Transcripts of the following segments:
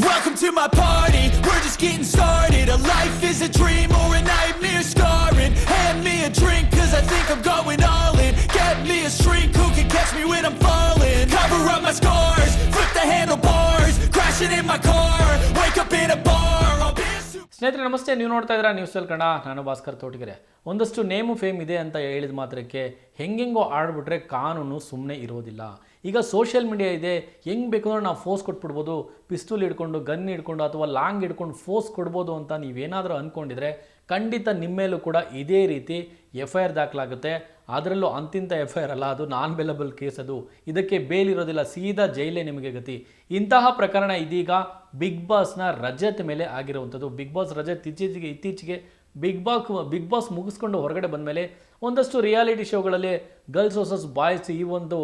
Welcome to my party, we're just getting started. A life is a dream or a nightmare scarring. ಸ್ನೇಹಿತರೆ, ನಮಸ್ತೆ. ನೀವು ನೋಡ್ತಾ ಇದ್ದೀರಾ news ಕಣ ನಾನು ಭಾಸ್ಕರ್ ತೋಟಗೆರೆ. ಒಂದಷ್ಟು ನೇಮು ಫೇಮ್ ಇದೆ ಅಂತ ಹೇಳಿದ ಮಾತ್ರಕ್ಕೆ ಹೆಂಗೆಂಗೋ ಆಡ್ಬಿಟ್ರೆ ಕಾನೂನು ಸುಮ್ಮನೆ ಇರೋದಿಲ್ಲ. ಈಗ ಸೋಷಿಯಲ್ ಮೀಡಿಯಾ ಇದೆ. ಹೆಂಗೆ ಬೇಕಂದ್ರೆ ನಾವು ಫೋರ್ಸ್ ಕೊಟ್ಬಿಡ್ಬೋದು. ಪಿಸ್ತೂಲ್ ಹಿಡ್ಕೊಂಡು ಗನ್ ಹಿಡ್ಕೊಂಡು ಅಥವಾ ಲಾಂಗ್ ಹಿಡ್ಕೊಂಡು ಫೋರ್ಸ್ ಕೊಡ್ಬೋದು ಅಂತ ನೀವೇನಾದರೂ ಅಂದ್ಕೊಂಡಿದ್ರೆ ಖಂಡಿತ ನಿಮ್ಮೇಲೂ ಕೂಡ ಇದೇ ರೀತಿ ಎಫ್ ಐ ಆರ್ ದಾಖಲಾಗುತ್ತೆ. ಅದರಲ್ಲೂ ಅಂತಿಂತ ಎಫ್ ಐ ಆರ್ ಅಲ್ಲ, ಅದು ನಾನ್ ಬೆಲಬಲ್ ಕೇಸ್ ಅದು. ಇದಕ್ಕೆ ಬೇಲ್ ಇರೋದಿಲ್ಲ ಸೀದಾ ಜೈಲೇ ನಿಮಗೆ ಗತಿ. ಇಂತಹ ಪ್ರಕರಣ ಇದೀಗ ಬಿಗ್ ಬಾಸ್ನ ರಜತ್ ಮೇಲೆ ಆಗಿರುವಂಥದ್ದು. ಬಿಗ್ ಬಾಸ್ ರಜತ್ ಇತ್ತೀಚೆಗೆ ಇತ್ತೀಚೆಗೆ ಬಿಗ್ ಬಾಕ್ ಬಿಗ್ ಬಾಸ್ ಮುಗಿಸ್ಕೊಂಡು ಹೊರಗಡೆ ಬಂದ ಮೇಲೆ ಒಂದಷ್ಟು ರಿಯಾಲಿಟಿ ಶೋಗಳಲ್ಲಿ ಗರ್ಲ್ಸ್ ವರ್ಸಸ್ ಬಾಯ್ಸ್ ಈ ಒಂದು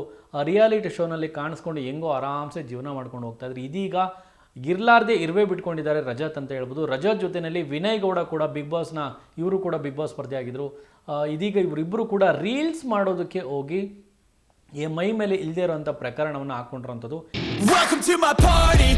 ರಿಯಾಲಿಟಿ ಶೋನಲ್ಲಿ ಕಾಣಿಸ್ಕೊಂಡು ಹೆಂಗೋ ಆರಾಮ್ಸೆ ಜೀವನ ಮಾಡ್ಕೊಂಡು ಹೋಗ್ತಾ ಇದ್ರು. ಇದೀಗ ಇರ್ಲಾರ್ದೆ ಇರುವೆ ಬಿಟ್ಕೊಂಡಿದ್ದಾರೆ ರಜತ್ ಅಂತ ಹೇಳ್ಬೋದು. ರಜತ್ ಜೊತೆಯಲ್ಲಿ ವಿನಯ್ ಗೌಡ ಕೂಡ ಬಿಗ್ ಬಾಸ್ನ ಇವರು ಕೂಡ ಬಿಗ್ ಬಾಸ್ ಸ್ಪರ್ಧೆ ಆಗಿದ್ರು. ಇದೀಗ ಇವರಿಬ್ಬರು ಕೂಡ ರೀಲ್ಸ್ ಮಾಡೋದಕ್ಕೆ ಹೋಗಿ ಈ ಮೈ ಮೇಲೆ ಇಲ್ಲದೇ ಇರುವಂಥ ಪ್ರಕರಣವನ್ನು ಹಾಕ್ಕೊಂಡಿರೋಂಥದ್ದು Welcome to my party,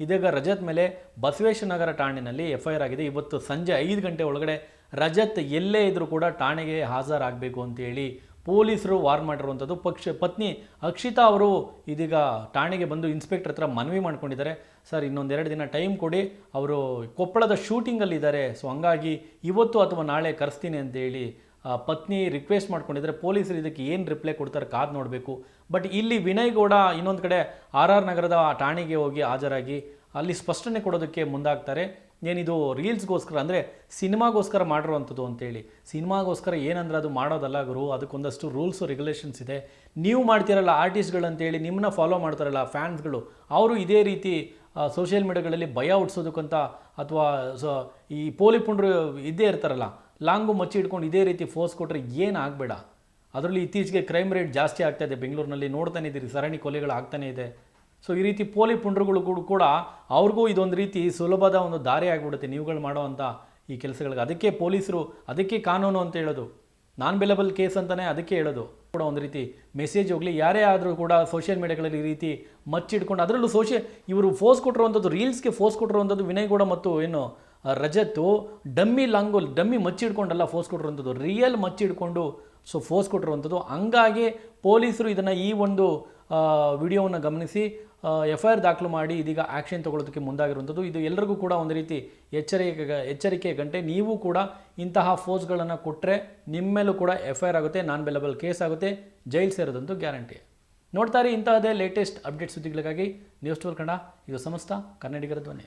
ಇದೀಗ ರಜತ್ ಮೇಲೆ ಬಸವೇಶ್ವರನಗರ ಠಾಣೆಯಲ್ಲಿ ಎಫ್ ಐ ಆರ್ ಆಗಿದೆ. ಇವತ್ತು ಸಂಜೆ ಐದು ಗಂಟೆ ಒಳಗಡೆ ರಜತ್ ಎಲ್ಲೇ ಇದ್ದರೂ ಕೂಡ ಠಾಣೆಗೆ ಹಾಜರಾಗಬೇಕು ಅಂತೇಳಿ ಪೊಲೀಸರು ವಾರ್ ಮಾಡಿರುವಂಥದ್ದು. ಪಕ್ಷ ಪತ್ನಿ ಅಕ್ಷಿತಾ ಅವರು ಇದೀಗ ಠಾಣೆಗೆ ಬಂದು ಇನ್ಸ್ಪೆಕ್ಟರ್ ಹತ್ರ ಮನವಿ ಮಾಡ್ಕೊಂಡಿದ್ದಾರೆ. ಸರ್, ಇನ್ನೊಂದೆರಡು ದಿನ ಟೈಮ್ ಕೊಡಿ. ಅವರು ಕೊಪ್ಪಳದ ಶೂಟಿಂಗಲ್ಲಿದ್ದಾರೆ. ಸೊ, ಹಂಗಾಗಿ ಇವತ್ತು ಅಥವಾ ನಾಳೆ ಕರೆಸ್ತೀನಿ ಅಂತೇಳಿ ಪತ್ನಿ ರಿಕ್ವೆಸ್ಟ್ ಮಾಡ್ಕೊಂಡಿದ್ರೆ ಪೊಲೀಸರು ಇದಕ್ಕೆ ಏನು ರಿಪ್ಲೈ ಕೊಡ್ತಾರೆ ಕಾದು ನೋಡಬೇಕು. ಬಟ್ ಇಲ್ಲಿ ವಿನಯ್ ಗೌಡ ಇನ್ನೊಂದು ಕಡೆ ಆರ್ ಆರ್ ನಗರದ ಠಾಣೆಗೆ ಹೋಗಿ ಹಾಜರಾಗಿ ಅಲ್ಲಿ ಸ್ಪಷ್ಟನೆ ಕೊಡೋದಕ್ಕೆ ಮುಂದಾಗ್ತಾರೆ. ಏನಿದು ರೀಲ್ಸ್ಗೋಸ್ಕರ ಅಂದರೆ ಸಿನಿಮಾಗೋಸ್ಕರ ಮಾಡಿರುವಂಥದ್ದು ಅಂತೇಳಿ. ಸಿನಿಮಾಗೋಸ್ಕರ ಏನಂದ್ರೆ ಅದು ಮಾಡೋದಲ್ಲ ಗುರು, ಅದಕ್ಕೊಂದಷ್ಟು ರೂಲ್ಸು ರೆಗ್ಯುಲೇಷನ್ಸ್ ಇದೆ. ನೀವು ಮಾಡ್ತಿರಲ್ಲ ಆರ್ಟಿಸ್ಟ್ಗಳು ಅಂತೇಳಿ ನಿಮ್ಮನ್ನ ಫಾಲೋ ಮಾಡ್ತಾರಲ್ಲ ಫ್ಯಾನ್ಸ್ಗಳು ಅವರು ಇದೇ ರೀತಿ ಸೋಷಿಯಲ್ ಮೀಡಿಯಾಗಳಲ್ಲಿ ಭಯ ಹುಟ್ಟಿಸೋದಕ್ಕಂತ ಅಥವಾ ಸೊ ಈ ಪೋಲಿ ಪುಂಡ್ರು ಇದ್ದೇ ಇರ್ತಾರಲ್ಲ ಲಾಂಗು ಮಚ್ಚಿ ಇಟ್ಕೊಂಡು ಇದೇ ರೀತಿ ಫೋರ್ಸ್ ಕೊಟ್ಟರೆ ಏನು ಆಗಬೇಡ? ಅದರಲ್ಲಿ ಇತ್ತೀಚೆಗೆ ಕ್ರೈಮ್ ರೇಟ್ ಜಾಸ್ತಿ ಆಗ್ತಾ ಇದೆ. ಬೆಂಗಳೂರಿನಲ್ಲಿ ನೋಡ್ತಾನೆ ಇದ್ದೀರಿ. ಸರಣಿ ಕೊಲೆಗಳು ಆಗ್ತಾನೇ ಇದೆ. ಸೊ ಈ ರೀತಿ ಪೋಲಿ ಪುಂಡ್ರುಗಳು ಕೂಡ- ಅವ್ರಿಗೂ ಇದೊಂದು ರೀತಿ ಸುಲಭದ ಒಂದು ದಾರಿ ಆಗಿಬಿಡುತ್ತೆ. ನೀವುಗಳು ಮಾಡೋವಂಥ ಈ ಕೆಲಸಗಳಿಗೆ. ಅದಕ್ಕೆ ಪೊಲೀಸರು ಅದಕ್ಕೆ ಕಾನೂನು ಅಂತ ಹೇಳೋದು. ನಾನ್ ಬೆಲೆಬಲ್ ಕೇಸ್ ಅಂತಲೇ ಅದಕ್ಕೆ ಹೇಳೋದು. ಕೂಡ ಒಂದು ರೀತಿ ಮೆಸೇಜ್ ಹೋಗಲಿ. ಯಾರೇ ಆದರೂ ಕೂಡ ಸೋಷಿಯಲ್ ಮೀಡಿಯಾಗಳಲ್ಲಿ ಈ ರೀತಿ ಮಚ್ಚಿಟ್ಕೊಂಡು ಅದರಲ್ಲೂ ಸೋಷಿಯಲ್ ಇವರು ಫೋರ್ಸ್ ಕೊಟ್ಟಿರುವಂಥದ್ದು ರೀಲ್ಸ್ಗೆ ಫೋರ್ಸ್ ಕೊಟ್ಟಿರುವಂಥದ್ದು ವಿನಯ್ ಗೌಡ ಮತ್ತು ಏನು ರಜತ್ತು ಡಮ್ಮಿ ಲಂಗೋಲ್ ಡಮ್ಮಿ ಮಚ್ಚಿಡ್ಕೊಂಡಲ್ಲ ಫೋರ್ಸ್ ಕೊಟ್ಟಿರುವಂಥದ್ದು ರಿಯಲ್ ಮಚ್ಚಿಡ್ಕೊಂಡು ಸೊ ಫೋರ್ಸ್ ಕೊಟ್ಟಿರುವಂಥದ್ದು. ಹಂಗಾಗಿ ಪೊಲೀಸರು ಇದನ್ನು ಈ ಒಂದು ವಿಡಿಯೋವನ್ನು ಗಮನಿಸಿ ಎಫ್ ಐ ಆರ್ ದಾಖಲು ಮಾಡಿ ಇದೀಗ ಆ್ಯಕ್ಷನ್ ತಗೊಳ್ಳೋದಕ್ಕೆ ಮುಂದಾಗಿರುವಂಥದ್ದು. ಇದು ಎಲ್ಲರಿಗೂ ಕೂಡ ಒಂದು ರೀತಿ ಎಚ್ಚರಿಕೆ ಎಚ್ಚರಿಕೆ ಗಂಟೆ. ನೀವು ಕೂಡ ಇಂತಹ ಫೋರ್ಸ್ಗಳನ್ನು ಕೊಟ್ಟರೆ ನಿಮ್ಮ ಮೇಲೂ ಕೂಡ ಎಫ್ ಐ ಆರ್ ಆಗುತ್ತೆ ನಾನ್ ಬೆಲೆಬಲ್ ಕೇಸ್ ಆಗುತ್ತೆ ಜೈಲ್ ಸೇರೋದಂತೂ ಗ್ಯಾರಂಟಿ ನೋಡ್ತಾರೆ ಇಂತಹದೇ ಲೇಟೆಸ್ಟ್ ಅಪ್ಡೇಟ್ ಸುದ್ದಿಗಳಿಗಾಗಿ ನ್ಯೂಸ್ ಟೋರ್ ಕನ್ನಡ, ಇದು ಸಮಸ್ತ ಕನ್ನಡಿಗರ ಧ್ವನಿ.